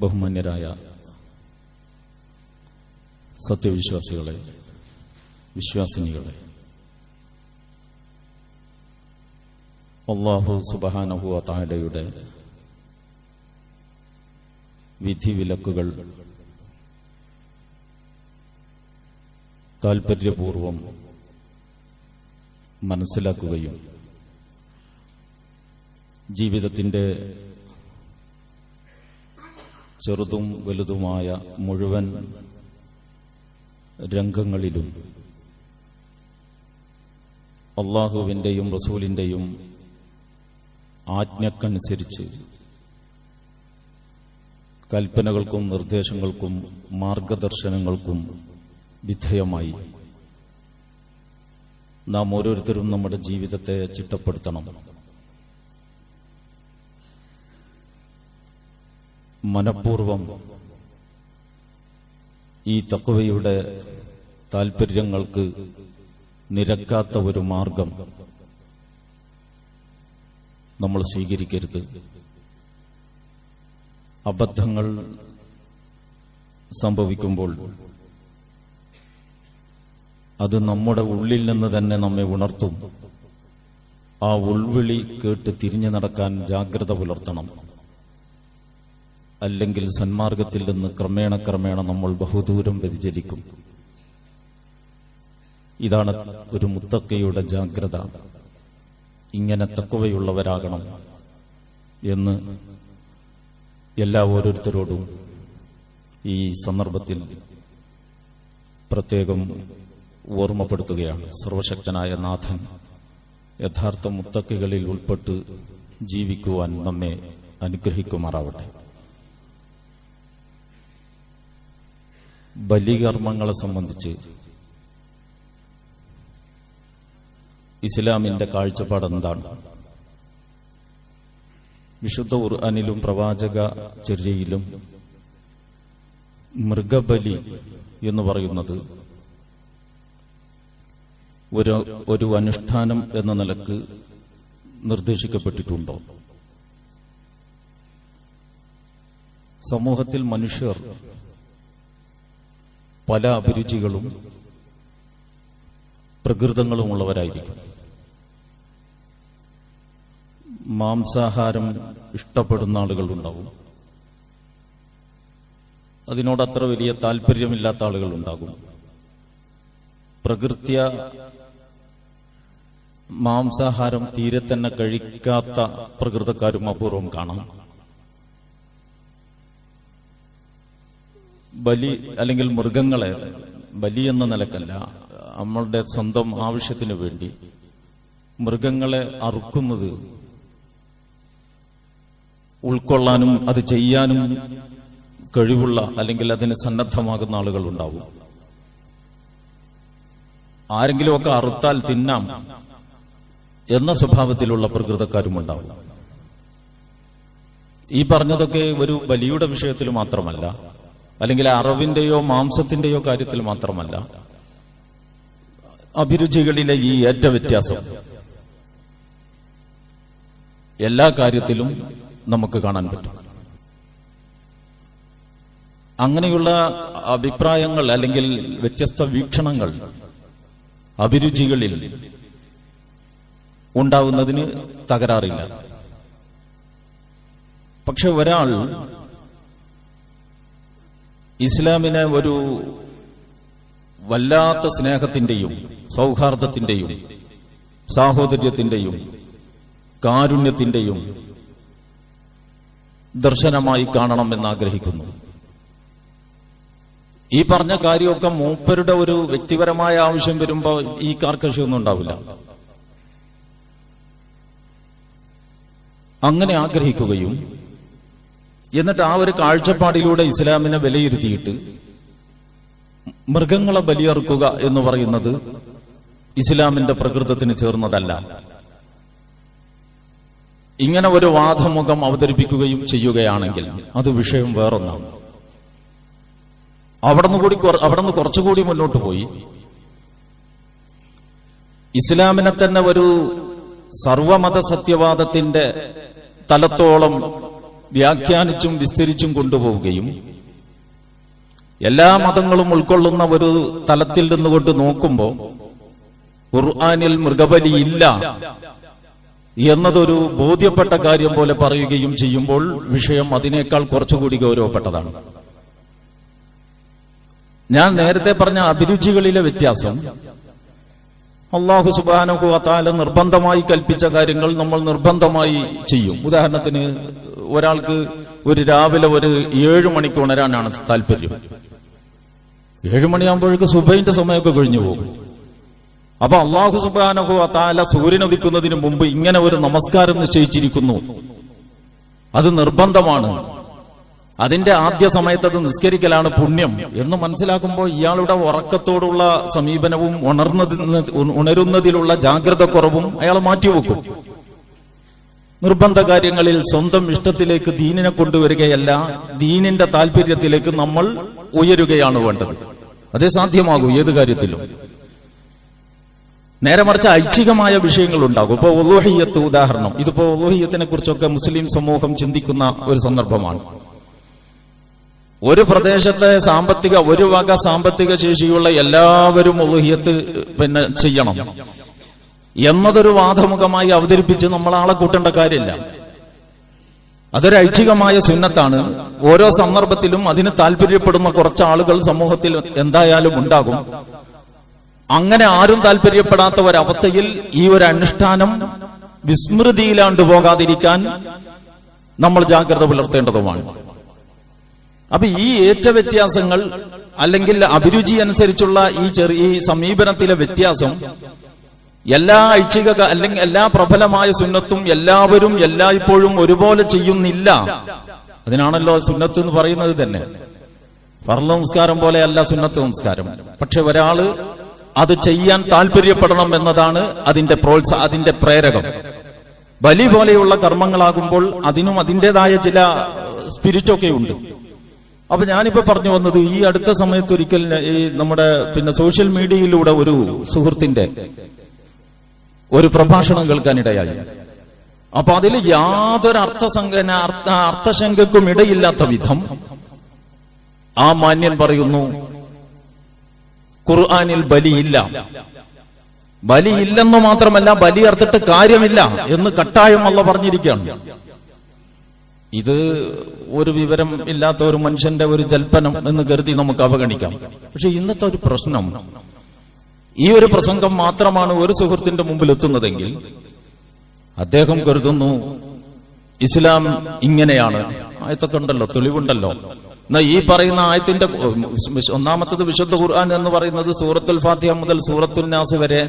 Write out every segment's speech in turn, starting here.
ബഹുമാന്യരായ സത്യവിശ്വാസികളെ വിശ്വാസിനികളെ അള്ളാഹു സുബഹാനഹു വിധി വിധിവിലക്കുകൾ താൽപര്യപൂർവം മനസ്സിലാക്കുകയും ജീവിതത്തിന്റെ ചെറുതും വലുതുമായ മുഴുവൻ രംഗങ്ങളിലും അള്ളാഹുവിന്റെയും റസൂലിന്റെയും ആജ്ഞക്കനുസരിച്ച് കൽപ്പനകൾക്കും നിർദ്ദേശങ്ങൾക്കും മാർഗദർശനങ്ങൾക്കും വിധേയമായി നാം ഓരോരുത്തരും നമ്മുടെ ജീവിതത്തെ ചിട്ടപ്പെടുത്തണം. മനഃപൂർവം ഈ തക്കുവയുടെ താൽപര്യങ്ങൾക്ക് നിരക്കാത്ത ഒരു മാർഗം നമ്മൾ സ്വീകരിക്കരുത്. അബദ്ധങ്ങൾ സംഭവിക്കുമ്പോൾ അത് നമ്മുടെ ഉള്ളിൽ നിന്ന് തന്നെ നമ്മെ ഉണർത്തും. ആ ഉൾവിളി കേട്ട് തിരിഞ്ഞു നടക്കാൻ ജാഗ്രത പുലർത്തണം. അല്ലെങ്കിൽ സന്മാർഗത്തിൽ നിന്ന് ക്രമേണ ക്രമേണ നമ്മൾ ബഹുദൂരം വ്യതിചലിക്കും. ഇതാണ് ഒരു മുത്തക്കയുടെ ജാഗ്രത. ഇങ്ങനെ തക്കവയുള്ളവരാകണം എന്ന് എല്ലാ ഓരോരുത്തരോടും ഈ സന്ദർഭത്തിൽ പ്രത്യേകം ഓർമ്മപ്പെടുത്തുകയാണ്. സർവശക്തനായ നാഥൻ യഥാർത്ഥ മുത്തക്കകളിൽ ഉൾപ്പെട്ട് ജീവിക്കുവാൻ നമ്മെ അനുഗ്രഹിക്കുമാറാവട്ടെ. ബലികർമ്മങ്ങളെ സംബന്ധിച്ച് ഇസ്ലാമിന്റെ കാഴ്ചപ്പാട് എന്താണ്? വിശുദ്ധ ഖുർആനിലും പ്രവാചക ചര്യയിലും മൃഗബലി എന്ന് പറയുന്നത് ഒരു ഒരു അനുഷ്ഠാനം എന്ന നിലയ്ക്ക് നിർദ്ദേശിക്കപ്പെട്ടിട്ടുണ്ടോ? സമൂഹത്തിൽ മനുഷ്യർ പല അഭിരുചികളും പ്രകൃതങ്ങളും ഉള്ളവരായിരിക്കും മാംസാഹാരം ഇഷ്ടപ്പെടുന്ന ആളുകളുണ്ടാവും. അതിനോട് അത്ര വലിയ താല്പര്യമില്ലാത്ത ആളുകളുണ്ടാകും. പ്രകൃത്യ മാംസാഹാരം തീരെ തന്നെ കഴിക്കാത്ത പ്രകൃതക്കാരും അപൂർവം കാണാം. ബലി അല്ലെങ്കിൽ മൃഗങ്ങളെ ബലി എന്ന നിലക്കല്ല നമ്മളുടെ സ്വന്തം ആവശ്യത്തിന് വേണ്ടി മൃഗങ്ങളെ അറുക്കുന്നത് ഉൾക്കൊള്ളാനും അത് ചെയ്യാനും കഴിവുള്ള അല്ലെങ്കിൽ അതിന് സന്നദ്ധമാകുന്ന ആളുകൾ ഉണ്ടാവും ആരെങ്കിലുമൊക്കെ അറുത്താൽ തിന്നാം എന്ന സ്വഭാവത്തിലുള്ള പ്രകൃതക്കാരും ഉണ്ടാവും ഈ പറഞ്ഞതൊക്കെ ഒരു ബലിയുടെ വിഷയത്തിൽ മാത്രമല്ല അല്ലെങ്കിൽ അറിവിന്റെയോ മാംസത്തിന്റെയോ കാര്യത്തിൽ മാത്രമല്ല അഭിരുചികളിലെ ഈ ഏറ്റ വ്യത്യാസം എല്ലാ കാര്യത്തിലും നമുക്ക് കാണാൻ പറ്റും. അങ്ങനെയുള്ള അഭിപ്രായങ്ങൾ അല്ലെങ്കിൽ വ്യത്യസ്ത വീക്ഷണങ്ങൾ അഭിരുചികളിൽ ഉണ്ടാവുന്നതിന് തകരാറില്ല. പക്ഷെ ഒരാൾ ഇസ്ലാമിനെ ഒരു വല്ലാത്ത സ്നേഹത്തിന്റെയും സൗഹാർദ്ദത്തിന്റെയും സാഹോദര്യത്തിന്റെയും കാരുണ്യത്തിന്റെയും ദർശനമായി കാണണം എന്നാഗ്രഹിക്കുന്നു. ഈ പറഞ്ഞ കാര്യമൊക്കെ മൂപ്പരുടെ ഒരു വ്യക്തിപരമായ ആവശ്യം വരുമ്പോൾ ഈ കാർക്കശ്യൊന്നും ഉണ്ടാവില്ല. അങ്ങനെ ആഗ്രഹിക്കുകയും എന്നിട്ട് ആ ഒരു കാഴ്ചപ്പാടിലൂടെ ഇസ്ലാമിനെ വിലയിരുത്തിയിട്ട് മൃഗങ്ങളെ ബലിയർക്കുക എന്ന് പറയുന്നത് ഇസ്ലാമിന്റെ പ്രകൃതത്തിന് ചേർന്നതല്ല. ഇങ്ങനെ ഒരു വാദമുഖം അവതരിപ്പിക്കുകയും ചെയ്യുകയാണെങ്കിൽ അത് വിഷയം വേറൊന്നാണ്. അവിടെ നിന്ന് കൂടി അവിടെ നിന്ന് കുറച്ചുകൂടി മുന്നോട്ട് പോയി. ഇസ്ലാമിനെ തന്നെ ഒരു സർവമത സത്യവാദത്തിന്റെ തലത്തോളം വ്യാഖ്യാനിച്ചും വിസ്തരിച്ചും കൊണ്ടുപോവുകയും എല്ലാ മതങ്ങളും ഉൾക്കൊള്ളുന്ന ഒരു തലത്തിൽ നിന്നുകൊണ്ട് നോക്കുമ്പോൾ ഖുർആാനിൽ മൃഗബലി ഇല്ല എന്നതൊരു ബോധ്യപ്പെട്ട കാര്യം പോലെ പറയുകയും ചെയ്യുമ്പോൾ വിഷയം അതിനേക്കാൾ കുറച്ചുകൂടി ഗൗരവപ്പെട്ടതാണ്. ഞാൻ നേരത്തെ പറഞ്ഞ അഭിരുചികളിലെ വ്യത്യാസം അള്ളാഹു സുബാനഹു അത്താല നിർബന്ധമായി കൽപ്പിച്ച കാര്യങ്ങൾ നമ്മൾ നിർബന്ധമായി ചെയ്യും. ഉദാഹരണത്തിന് ഒരാൾക്ക് ഒരു രാവിലെ ഒരു ഏഴു മണിക്ക് ഉണരാനാണ് താല്പര്യം. ഏഴു മണിയാകുമ്പോഴേക്ക് സുബൈന്റെ സമയമൊക്കെ കഴിഞ്ഞു പോകും. അപ്പൊ അള്ളാഹു സുബാനഹു അത്താല സൂര്യൻ ഉദിക്കുന്നതിന് മുമ്പ് ഇങ്ങനെ ഒരു നമസ്കാരം നിശ്ചയിച്ചിരിക്കുന്നു. അത് നിർബന്ധമാണ്. അതിന്റെ ആദ്യ സമയത്ത് അത് നിസ്കരിക്കലാണ് പുണ്യം എന്ന് മനസ്സിലാക്കുമ്പോൾ ഇയാളുടെ ഉറക്കത്തോടുള്ള സമീപനവും ഉണർന്നതിന് ഉണരുന്നതിലുള്ള ജാഗ്രത കുറവും അയാൾ മാറ്റിവെക്കും. നിർബന്ധ കാര്യങ്ങളിൽ സ്വന്തം ഇഷ്ടത്തിലേക്ക് ദീനിനെ കൊണ്ടുവരികയല്ല ദീനിന്റെ താല്പര്യത്തിലേക്ക് നമ്മൾ ഉയരുകയാണ് വേണ്ടത്. അതേ സാധ്യമാകൂ ഏത് കാര്യത്തിലും. നേരെ മറിച്ച് ഐച്ഛികമായ വിഷയങ്ങൾ ഉണ്ടാകും. ഇപ്പൊ ഒലോഹിയത്ത് ഉദാഹരണം. ഇതിപ്പോ ഒലോഹിയത്തിനെ കുറിച്ചൊക്കെ മുസ്ലിം സമൂഹം ചിന്തിക്കുന്ന ഒരു സന്ദർഭമാണ്. ഒരു പ്രദേശത്തെ സാമ്പത്തിക ഒരു വക സാമ്പത്തിക ശേഷിയുള്ള എല്ലാവരും ഉലഹിയത്ത് പിന്നെ ചെയ്യണം. എന്നതൊരു വാദമുഖമായി അവതരിപ്പിച്ച് നമ്മൾ ആളെ കൂട്ടേണ്ട കാര്യമില്ല. അതൊരു ഐച്ഛികമായ സുന്നത്താണ്. ഓരോ സന്ദർഭത്തിലും അതിന് താല്പര്യപ്പെടുന്ന കുറച്ച് ആളുകൾ സമൂഹത്തിൽ എന്തായാലും ഉണ്ടാകും. അങ്ങനെ ആരും താല്പര്യപ്പെടാത്ത ഒരവസ്ഥയിൽ ഈ ഒരു അനുഷ്ഠാനം വിസ്മൃതിയിലാണ്ട് പോകാതിരിക്കാൻ നമ്മൾ ജാഗ്രത പുലർത്തേണ്ടതുമാണ്. അപ്പൊ ഈ ഏറ്റ വ്യത്യാസങ്ങൾ അല്ലെങ്കിൽ അഭിരുചി അനുസരിച്ചുള്ള ഈ ചെറിയ ഈ സമീപനത്തിലെ വ്യത്യാസം എല്ലാ ഐച്ഛിക അല്ലെങ്കിൽ എല്ലാ പ്രബലമായ സുന്നത്തും എല്ലാവരും എല്ലായ്പ്പോഴും ഒരുപോലെ ചെയ്യുന്നില്ല. അതിനാണല്ലോ സുന്നത്ത് എന്ന് പറയുന്നത് തന്നെ. പർല നമസ്കാരം പോലെയല്ല സുന്നത്ത് നമസ്കാരം പക്ഷെ ഒരാൾ അത് ചെയ്യാൻ താല്പര്യപ്പെടണം എന്നതാണ് അതിന്റെ പ്രോത്സാഹ അതിന്റെ പ്രേരകം. ബലി പോലെയുള്ള കർമ്മങ്ങളാകുമ്പോൾ അതിനും അതിന്റെതായ ചില സ്പിരിറ്റൊക്കെ ഉണ്ട്. അപ്പൊ ഞാനിപ്പോ പറഞ്ഞു വന്നത് ഈ അടുത്ത സമയത്ത് ഒരിക്കൽ ഈ നമ്മുടെ പിന്നെ സോഷ്യൽ മീഡിയയിലൂടെ ഒരു സുഹൃത്തിന്റെ ഒരു പ്രഭാഷണം കേൾക്കാനിടയായി. അപ്പൊ അതിൽ യാതൊരു അർത്ഥസംഘന അർത്ഥ അർത്ഥശങ്കക്കും ഇടയില്ലാത്ത വിധം ആ മാന്യൻ പറയുന്നു ഖുർആാനിൽ ബലിയില്ല. ബലിയില്ലെന്ന് മാത്രമല്ല ബലി അർത്തിട്ട് കാര്യമില്ല എന്ന് കട്ടായം അല്ല പറഞ്ഞിരിക്കുകയാണ്. ഇത് ഒരു വിവരം ഇല്ലാത്ത ഒരു മനുഷ്യന്റെ ഒരു ജൽപ്പനം എന്ന് കരുതി നമുക്ക് അവഗണിക്കാം. പക്ഷെ ഇന്നത്തെ ഒരു പ്രശ്നം ഈ ഒരു പ്രസംഗം മാത്രമാണ് ഒരു സുഹൃത്തിന്റെ മുമ്പിൽ എത്തുന്നതെങ്കിൽ അദ്ദേഹം കരുതുന്നു ഇസ്ലാം ഇങ്ങനെയാണ്. ആയത്തൊക്കെ ഉണ്ടല്ലോ തെളിവുണ്ടല്ലോ. എന്നാ ഈ പറയുന്ന ആയത്തിന്റെ ഒന്നാമത്തത് വിശുദ്ധ ഖുർആൻ എന്ന് പറയുന്നത് സൂറത്തുൽ ഫാത്തിഹ മുതൽ സൂറത്തുൽ നാസ് വരെ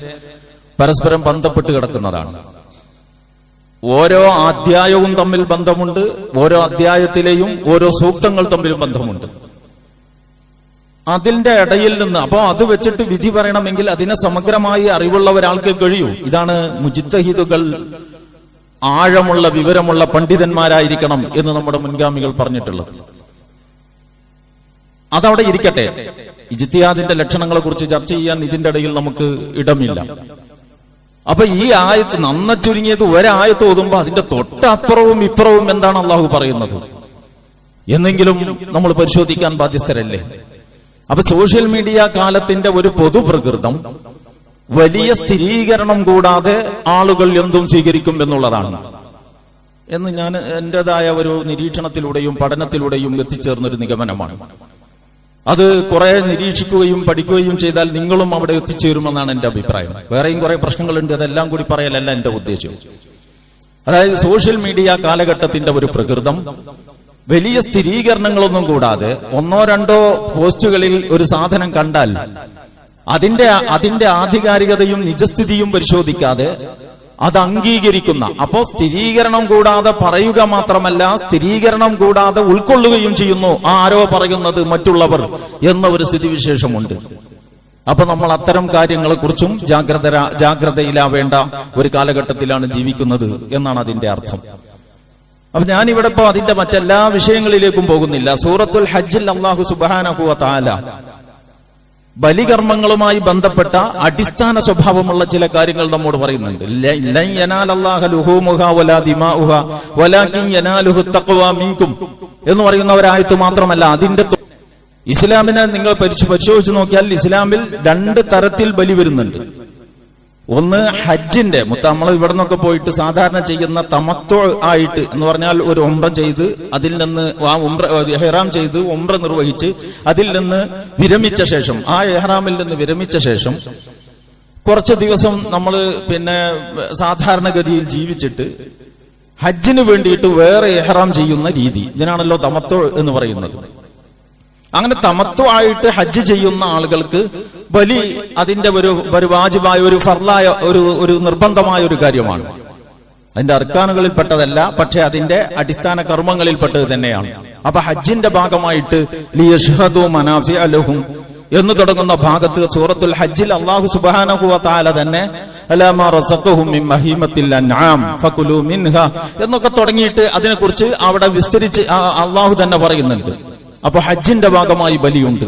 പരസ്പരം ബന്ധപ്പെട്ട് കിടക്കുന്നതാണ്. ഓരോ അധ്യായവും തമ്മിൽ ബന്ധമുണ്ട് ഓരോ അധ്യായത്തിലെയും ഓരോ സൂക്തങ്ങൾ തമ്മിൽ ബന്ധമുണ്ട്. അതിന്റെ ഇടയിൽ നിന്ന് അപ്പോൾ അത് വെച്ചിട്ട് വിധി പറയണമെങ്കിൽ അതിനെ സമഗ്രമായി അറിവുള്ള ഒരാൾക്ക് കഴിയൂ. ഇതാണ് മുജിത്തഹിദുകൾ ആഴമുള്ള വിവരമുള്ള പണ്ഡിതന്മാരായിരിക്കണം എന്ന് നമ്മുടെ മുൻഗാമികൾ പറഞ്ഞിട്ടുള്ളത്. അതവിടെ ഇരിക്കട്ടെ. ഇജിത്തിയാദിന്റെ ലക്ഷണങ്ങളെ കുറിച്ച് ചർച്ച ചെയ്യാൻ ഇതിന്റെ ഇടയിൽ നമുക്ക് ഇടമില്ല. അപ്പൊ ഈ ആയത്ത് നന്ന ചുരുങ്ങിയത് ഒരായത്ത് ഓതുമ്പോ അതിന്റെ തൊട്ടപ്പുറവും ഇപ്പുറവും എന്താണ് അള്ളാഹു പറയുന്നത്? എന്നെങ്കിലും നമ്മൾ പരിശോധിക്കാൻ ബാധ്യസ്ഥരല്ലേ? അപ്പൊ സോഷ്യൽ മീഡിയ കാലത്തിന്റെ ഒരു പൊതുപ്രകൃതം വലിയ സ്ഥിരീകരണം കൂടാതെ ആളുകൾ എന്തും സ്വീകരിക്കും എന്നുള്ളതാണ്. എന്ന് ഞാൻ എന്റെതായ ഒരു നിരീക്ഷണത്തിലൂടെയും പഠനത്തിലൂടെയും എത്തിച്ചേർന്നൊരു നിഗമനമാണ്. അത് കുറെ നിരീക്ഷിക്കുകയും പഠിക്കുകയും ചെയ്താൽ നിങ്ങളും അവിടെ എത്തിച്ചേരുമെന്നാണ് എന്റെ അഭിപ്രായം. വേറെയും കുറെ പ്രശ്നങ്ങളുണ്ട് അതെല്ലാം കൂടി പറയലല്ല എന്റെ ഉദ്ദേശം അതായത് സോഷ്യൽ മീഡിയ കാലഘട്ടത്തിന്റെ ഒരു പ്രകൃതം വലിയ സ്ഥിരീകരണങ്ങളൊന്നും കൂടാതെ ഒന്നോ രണ്ടോ പോസ്റ്റുകളിൽ ഒരു സാധനം കണ്ടാൽ അതിന്റെ അതിന്റെ ആധികാരികതയും നിജസ്ഥിതിയും പരിശോധിക്കാതെ അത് അംഗീകരിക്കുന്ന. അപ്പോ സ്ഥിരീകരണം കൂടാതെ പറയുക മാത്രമല്ല സ്ഥിരീകരണം കൂടാതെ ഉൾക്കൊള്ളുകയും ചെയ്യുന്നു. ആരോ പറയുന്നത് മറ്റുള്ളവർ എന്ന ഒരു സ്ഥിതിവിശേഷമുണ്ട്. അപ്പൊ നമ്മൾ അത്തരം കാര്യങ്ങളെ കുറിച്ചും ജാഗ്രത ജാഗ്രതയിലാവേണ്ട ഒരു കാലഘട്ടത്തിലാണ് ജീവിക്കുന്നത് എന്നാണ് അതിന്റെ അർത്ഥം. അപ്പൊ ഞാൻ ഇവിടെ ഇപ്പോ അതിന്റെ മറ്റെല്ലാ വിഷയങ്ങളിലേക്കും പോകുന്നില്ല. സൂറത്തുൽ ഹജ്ജിൽ അള്ളാഹു താല ബലികർമ്മങ്ങളുമായി ബന്ധപ്പെട്ട അടിസ്ഥാന സ്വഭാവമുള്ള ചില കാര്യങ്ങൾ നമ്മോട് പറയുന്നുണ്ട്. എന്ന് പറയുന്ന ഒരായത്ത് മാത്രമല്ല അതിന്റെ ഇസ്ലാമിനെ നിങ്ങൾ പരിശോ- പരിശോധിച്ച് നോക്കിയാൽ ഇസ്ലാമിൽ രണ്ട് തരത്തിൽ ബലി വരുന്നുണ്ട്. ഒന്ന് ഹജ്ജിന്റെ നമ്മൾ ഇവിടെ നിന്നൊക്കെ പോയിട്ട് സാധാരണ ചെയ്യുന്ന തമത്വ ആയിട്ട് എന്ന് പറഞ്ഞാൽ ഒരു ഉംറ ചെയ്ത് അതിൽ നിന്ന് ആ ഉംറ എഹ്റാം ചെയ്ത് ഉംറ നിർവഹിച്ച് അതിൽ നിന്ന് വിരമിച്ച ശേഷം ആ എഹ്റാമിൽ നിന്ന് വിരമിച്ച ശേഷം കുറച്ച് ദിവസം നമ്മൾ പിന്നെ സാധാരണഗതിയിൽ ജീവിച്ചിട്ട് ഹജ്ജിന് വേണ്ടിയിട്ട് വേറെ എഹ്റാം ചെയ്യുന്ന രീതി. ഇതിനാണല്ലോ തമത്വ എന്ന് പറയുന്നത്. അങ്ങനെ തമത്വമായിട്ട് ഹജ്ജ് ചെയ്യുന്ന ആളുകൾക്ക് ബലി അതിന്റെ ഒരു ഒരു വാജിബായ ഒരു ഫർലായ ഒരു ഒരു നിർബന്ധമായ ഒരു കാര്യമാണ്. അതിന്റെ അർക്കാനുകളിൽ പെട്ടതല്ല പക്ഷെ അതിന്റെ അടിസ്ഥാന കർമ്മങ്ങളിൽ പെട്ടത് തന്നെയാണ്. അപ്പൊ ഹജ്ജിന്റെ ഭാഗമായിട്ട് എന്ന് തുടങ്ങുന്ന ഭാഗത്ത് സൂറത്തുൽ ഹജ്ജിൽ അള്ളാഹു സുബാനഹുവ താല തന്നെ എന്നൊക്കെ തുടങ്ങിയിട്ട് അതിനെക്കുറിച്ച് അവിടെ വിസ്തരിച്ച് അള്ളാഹു തന്നെ പറയുന്നുണ്ട്. അപ്പൊ ഹജ്ജിന്റെ ഭാഗമായി ബലിയുണ്ട്.